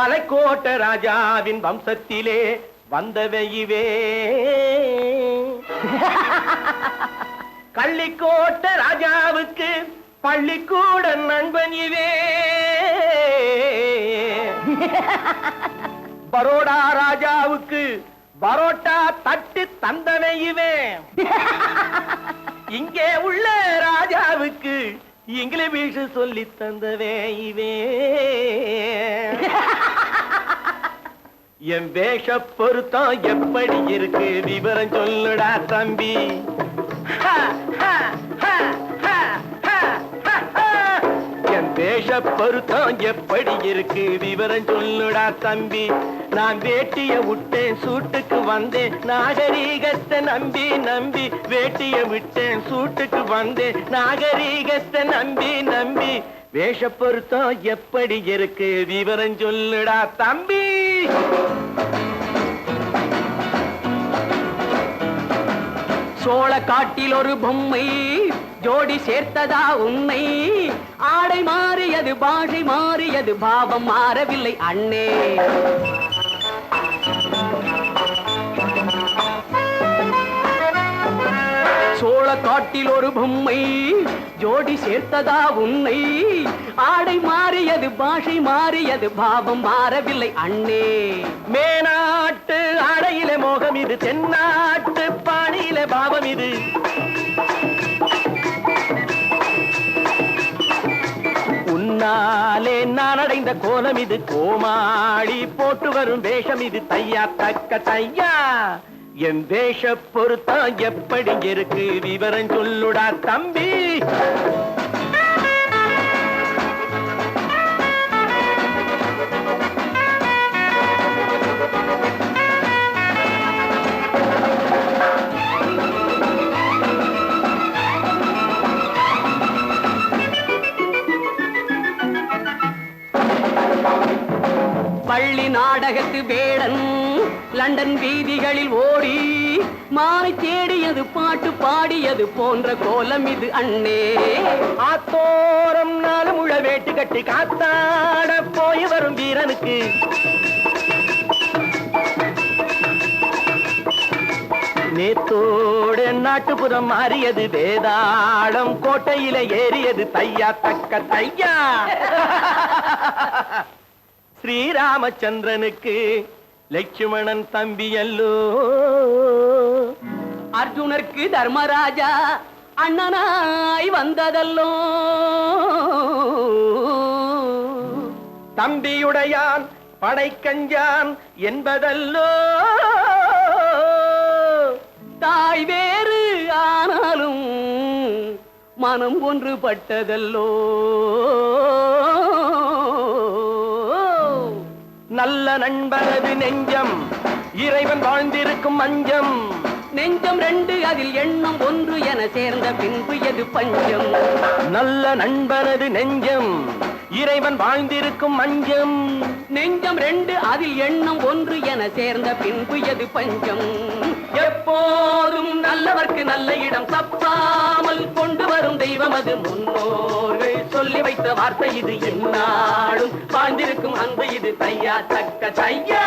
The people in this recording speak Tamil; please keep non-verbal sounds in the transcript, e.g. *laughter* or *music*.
மலைக்கோட்ட ராஜாவின் வம்சத்திலே வந்தவையுவே கள்ளிக்கோட்ட ராஜாவுக்கு பள்ளிக்கூட நண்பன் இவே. பரோடா ராஜாவுக்கு பரோட்டா தட்டு தந்தனை இவன் இங்கே உள்ள ராஜாவுக்கு இங்கிலீஷ் சொல்லி தந்தவே இவே. என் வேஷ பொருத்தம் எப்படி இருக்கு? விவரம் சொல்லுடா தம்பி. என் வேஷ பொருத்தம் எப்படி இருக்கு? விவரம் சொல்லுடா தம்பி. நான் வேட்டிய விட்டேன் சூட்டுக்கு வந்தேன். நாகரீகத்தை நம்பி நம்பி வேட்டிய விட்டேன் சூட்டுக்கு வந்தேன். நாகரீகத்தை நம்பி நம்பி வேஷ பொருத்தம் எப்படி இருக்கு? விவரம் சொல்லுடா தம்பி. சோழ காட்டில் ஒரு பொம்மை ஜோடி சேர்த்ததா உன்னை ஆடை மாறியது பாஷை மாறியது பாவம் மாறவில்லை அண்ணே. சோழ ஒரு பொம்மை ஜோடி சேர்த்ததா உன்னை. ஆடை மாறியது பாஷை மாறியது பாவம் மாறவில்லை அண்ணே. மேனாட்டு ஆடையில மோகம் இது தென்னாட்டு பாணியில பாவம் இது. உன்னாலே நான் அடைந்த கோலம் இது கோமாளி போட்டு வரும் வேஷம் இது தையா தக்க தையா. என் வேஷ பொருத்தா எப்படி இருக்கு? விவரம் சொல்லுடா தம்பி. பள்ளி நாடகத்து வேடன் லண்டன் வீதிகளில் ஓடி மாலை தேடியது பாட்டு பாடியது போன்ற கோலம் இது அண்ணே. ஆத்தோரம் நாலு முழ வேட்டு கட்டி காத்தாட போய் வரும் வீரனுக்கு. நேத்தோடு நாட்டுப்புறம் மாறியது வேதாளம் கோட்டையில ஏறியது தையா தக்க தையா. *laughs* ஸ்ரீராமச்சந்திரனுக்கு லட்சுமணன் தம்பி அல்லோ. அர்ஜுனருக்கு தர்மராஜா அண்ணனாய் வந்ததல்லோ. தம்பியுடையான் படைக்கஞ்சான் என்பதல்லோ. தாய் வேறு ஆனாலும் மனம் ஒன்றுபட்டதல்லோ. நல்ல நண்பனது நெஞ்சம். இறைவன் வாழ்ந்திருக்கும் மஞ்சம் நெஞ்சம் ரெண்டு அதில் எண்ணம் ஒன்று என சேர்ந்த பின்பு எது பஞ்சம்? நல்ல நண்பனது நெஞ்சம். இறைவன் வாழ்ந்திருக்கும் மஞ்சம் நெஞ்சம் ரெண்டு அதில் எண்ணம் ஒன்று என சேர்ந்த பின்பு எது பஞ்சம்? எப்போதும் நல்லவர்க்கு நல்ல இடம் தப்பாமல் கொண்டு வரும் தெய்வம் அது முன்னோர்கள். சொல்லி வைத்த வார்த்தை இது எந்நாளும் வாழ்ந்திருக்கும் அன்பு இது தையா தக்க தையா.